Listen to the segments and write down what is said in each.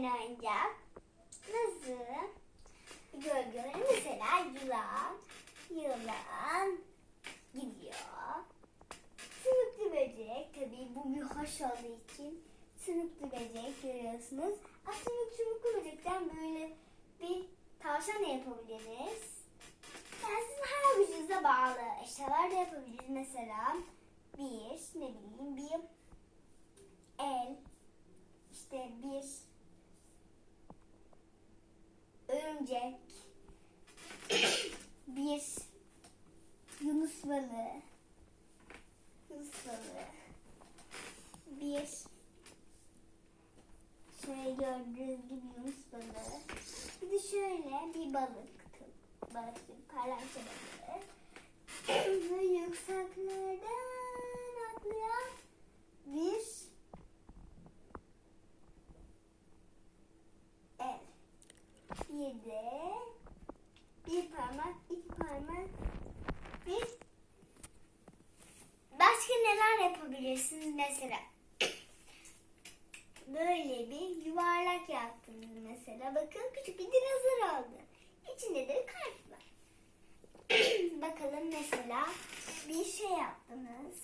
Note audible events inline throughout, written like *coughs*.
tane oyuncak. Nasıl? Gölge mesela yılan. Yılan gidiyor. Sınıklı böcek tabii bu bir hoş olduğu için sınıklı böcek görüyorsunuz. Aslında sınıklı böcekten böyle bir tavşan da yapabiliriz. Yani sizin her gücünüze bağlı eşyalar da yapabiliriz. Mesela bir ne bileyim bir el işte bir örümcek *coughs* bir yunus balığı yunus balığı bir şöyle gördüğünüz gibi yunus balığı bir de şöyle bir balık balık parlança balığı ve yükseklerden atlayan bir el bir de bir parmak, iki parmak, bir başka neler yapabilirsiniz mesela? *coughs* Böyle bir yuvarlak yaptınız mesela. Bakın küçük bir dinozor oldu. İçinde de kalp var. *coughs* Bakalım mesela bir şey yaptınız.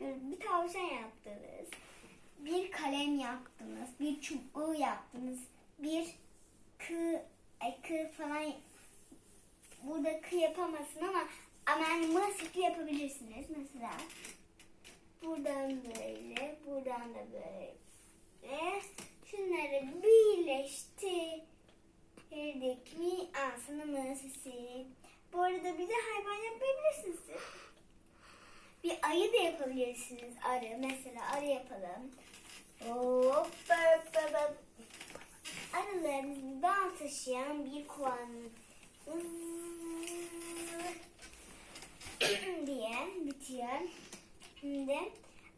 Bir tavşan yaptınız. Bir kalem yaptınız. Bir çubuğu yaptınız. Bir kı, ay, kı falan burada kı yapamazsın ama ama mısıklı yapabilirsiniz mesela. Buradan böyle, buradan da böyle. Şunları birleştirdik mi aslında mısısı. Bu arada bir de hayvan yapabilirsiniz. Bir ayı da yapabilirsiniz. Arı mesela arı yapalım. Hop, hop, hop, hop. Arılarından taşıyan bir kovan *clears throat* diye bitiyor. Şimdi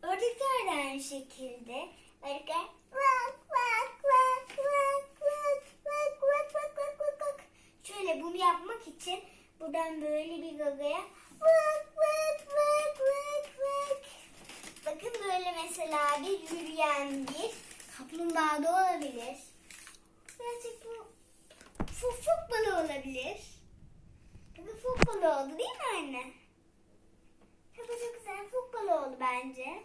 ördekler de aynı şekilde. Ördekler vak vak vak vak vak vak vak vak vak vak vak. Şöyle bunu yapmak için buradan böyle bir gagaya vak vak vak vak vak. Bakın böyle mesela bir yürüyen bir kaplumbağa da olabilir. Birazcık bu fufuk balığı olabilir. Bakın fuk balığı oldu değil mi anne? Çok çok güzel balığı oldu bence.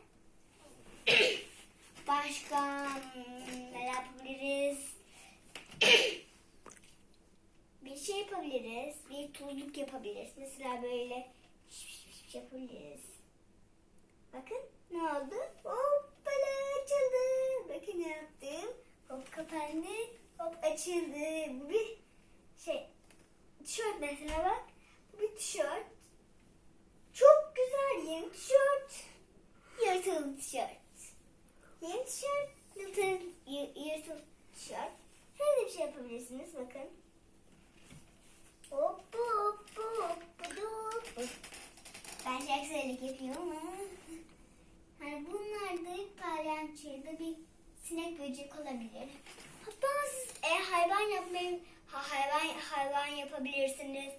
*coughs* Başka ne yapabiliriz? *coughs* bir şey yapabiliriz. Bir tuzluk yapabiliriz. Mesela böyle yapabiliriz. Bakın ne oldu? Hop balığı açıldı. Bakın ne yaptım. Hop kapandı. Hop açıldı. Bu bir şey. Tişört mesela bak. Bu bir tişört. Yeni tişört. Yırtılı tişört. Yeni tişört. Yırtılı, yırtılı tişört. Her bir şey yapabilirsiniz bakın. Hop hop hop hop. Ben şarkı söylemek yapıyorum ama. Hani bunlar da palyaçoda bir sinek böcek olabilir. Hatta siz e, hayvan yapmayı ha, hayvan hayvan yapabilirsiniz.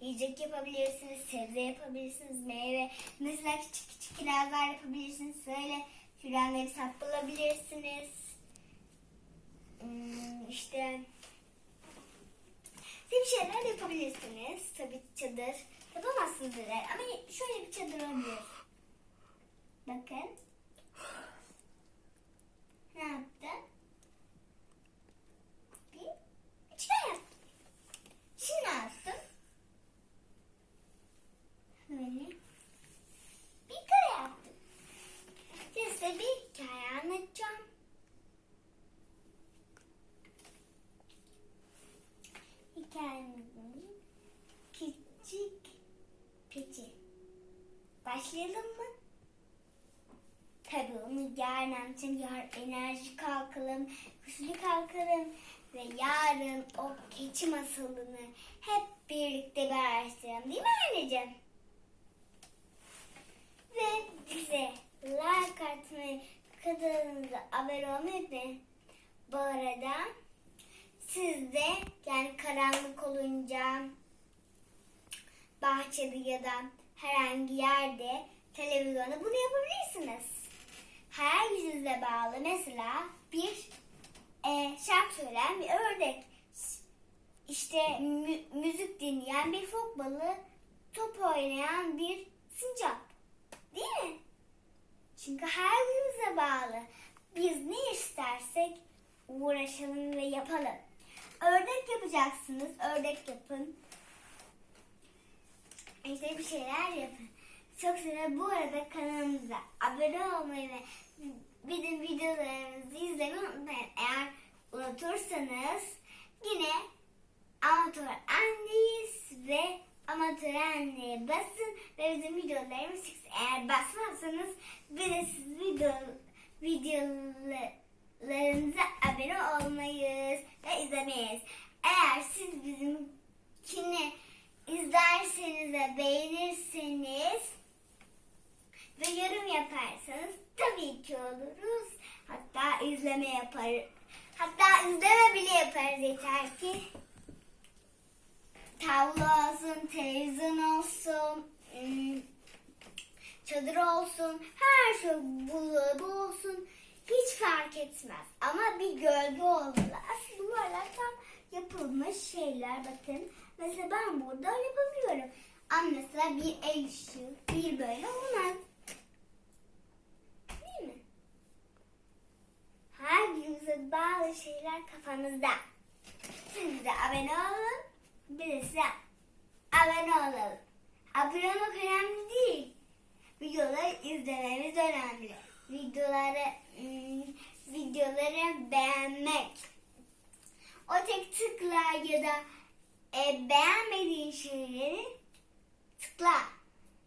Yiyecek yapabilirsiniz, sebze yapabilirsiniz, meyve. Mesela küçük küçük kirazlar yapabilirsiniz. Böyle şuranları sapılabilirsiniz. Hmm, işte bir şeyler yapabilirsiniz. Tabii çadır yapamazsınız dediler. Ama şöyle bir çadır olabilir. Bakın. Ne yaptım? Bir üçgen yaptım. Şimdi ne yaptım? Böyle bir kare yaptım. Şimdi size bir hikaye anlatacağım. Hikayemizin küçük peki. Başlayalım mı? Tabii onu yarın anlatacağım. Yarın enerji kalkalım, güçlü kalkalım. Ve yarın o keçi masalını hep birlikte bir araştıralım. Değil mi anneciğim? Ve bize like atmayı, kanalımıza abone olmayı unutmayın. Bu arada siz de yani karanlık olunca bahçede ya da herhangi yerde televizyonda bunu yapabilirsiniz. Hayal gücünüze bağlı. Mesela bir e, şarkı söyleyen bir ördek. İşte mü- müzik dinleyen bir fok balığı, top oynayan bir sincap. Değil mi? Çünkü her birimize bağlı. Biz ne istersek uğraşalım ve yapalım. Ördek yapacaksınız. Ördek yapın. İşte bir şeyler yapın. Çok seviyorum. Bu arada kanalımıza abone olmayı ve bizim videolarımızı izlemeyi unutmayın. Eğer unutursanız yine amatör anneyiz ve amatör anneye basın ve bizim videolarımız çıksın. Eğer basmazsanız biz de siz video, videolarımıza abone olmayız ve izlemeyiz. Eğer siz bizimkini izlerseniz ve beğenirseniz ve yorum yaparsanız tabii ki oluruz. Hatta izleme yapar. Hatta izleme bile yaparız yeter ki tavla olsun, televizyon olsun, ım, çadır olsun, her şey buzdolabı olsun hiç fark etmez. Ama bir gölge olmalı. Aslında tam yapılmış şeyler bakın. Mesela ben burada yapabiliyorum. Ama mesela bir el ışığı, bir böyle olmaz. Değil mi? Her birimize bağlı şeyler kafamızda. Siz de abone olun. Bir de abone olalım. Abone olmak önemli değil. Videoları izlememiz önemli. Videoları ım, videoları beğenmek. O tek tıkla ya da e, beğenmediğin şeyleri tıkla.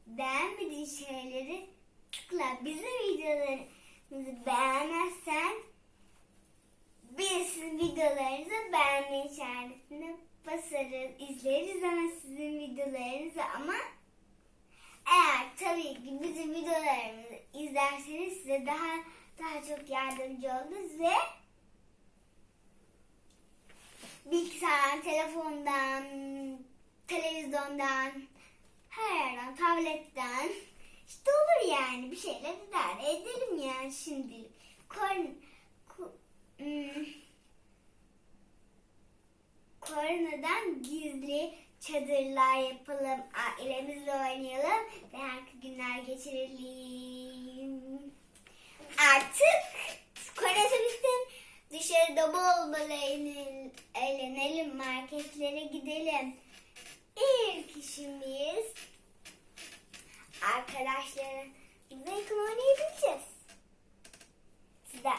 Beğenmediğin şeyleri tıkla. Bizim videolarımızı beğenmezsen biz videolarınızı beğenme işaretine basarız, izleriz ama sizin videolarınızı ama eğer tabii ki bizim videolarımızı izlerseniz size daha daha çok yardımcı oluruz ve bilgisayardan, telefondan, televizyondan, her yerden, tabletten işte olur yani bir şeyler idare edelim yani şimdi. Korn, ko- hmm, koronadan gizli çadırlar yapalım, ailemizle oynayalım ve harika günler geçirelim. Artık Kore. Dışarıda bol bol eğlen- eğlenelim, marketlere gidelim. İlk işimiz arkadaşlarımızla yakın oynayabileceğiz. Sizler,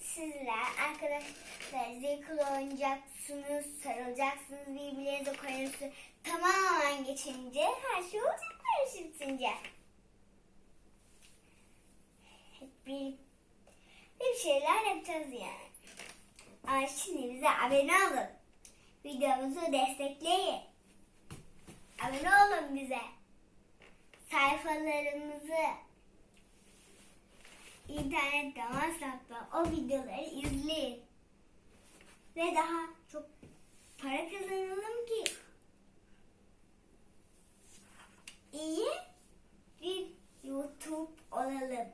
sizler arkadaşlar zevkli oynayacaksınız, sarılacaksınız, birbirlerinize koyuyorsunuz. Tamamen geçince her şey olacak barış bitince. Hep bir, bir şeyler yapacağız yani. Bize abone olun. Videomuzu destekleyin. Abone olun bize. Sayfalarımızı internette, WhatsApp'ta o videoları izleyin. Ve daha çok para kazanalım ki iyi bir YouTube olalım.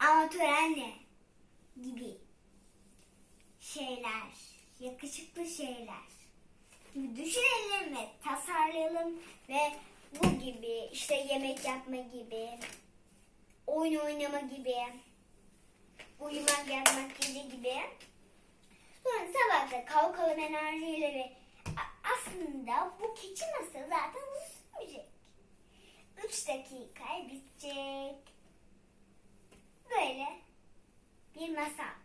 Amatör anne gibi şeyler, yakışıklı şeyler düşünelim ve tasarlayalım ve bu gibi işte yemek yapma gibi, oyun oynama gibi, uyumak yapmak gibi gibi. Sonra sabah da kalkalım enerjiyle ve aslında bu keçi masası zaten uzun sürecek. Üç dakika bitecek. Böyle bir masa.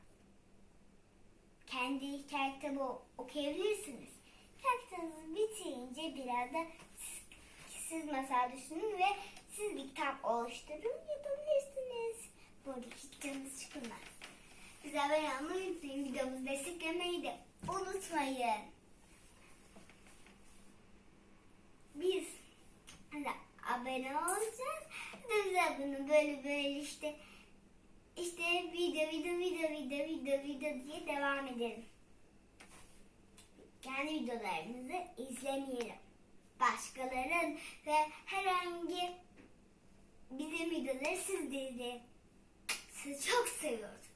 Hikaye kitabı okuyabilirsiniz. Kitabınız bitince biraz da siz, masal düşünün ve siz bir kitap oluşturun yapabilirsiniz. Bu arada hiç canınız çıkılmaz. Bize abone olmayı unutmayın. Videomuzu desteklemeyi de unutmayın. Biz abone olacağız. Biz bunu böyle böyle işte işte video video video video video video diye devam edelim. Kendi videolarımızı izlemeyelim. Başkalarının ve herhangi bizim videoları siz de izleyin. Sizi çok seviyoruz.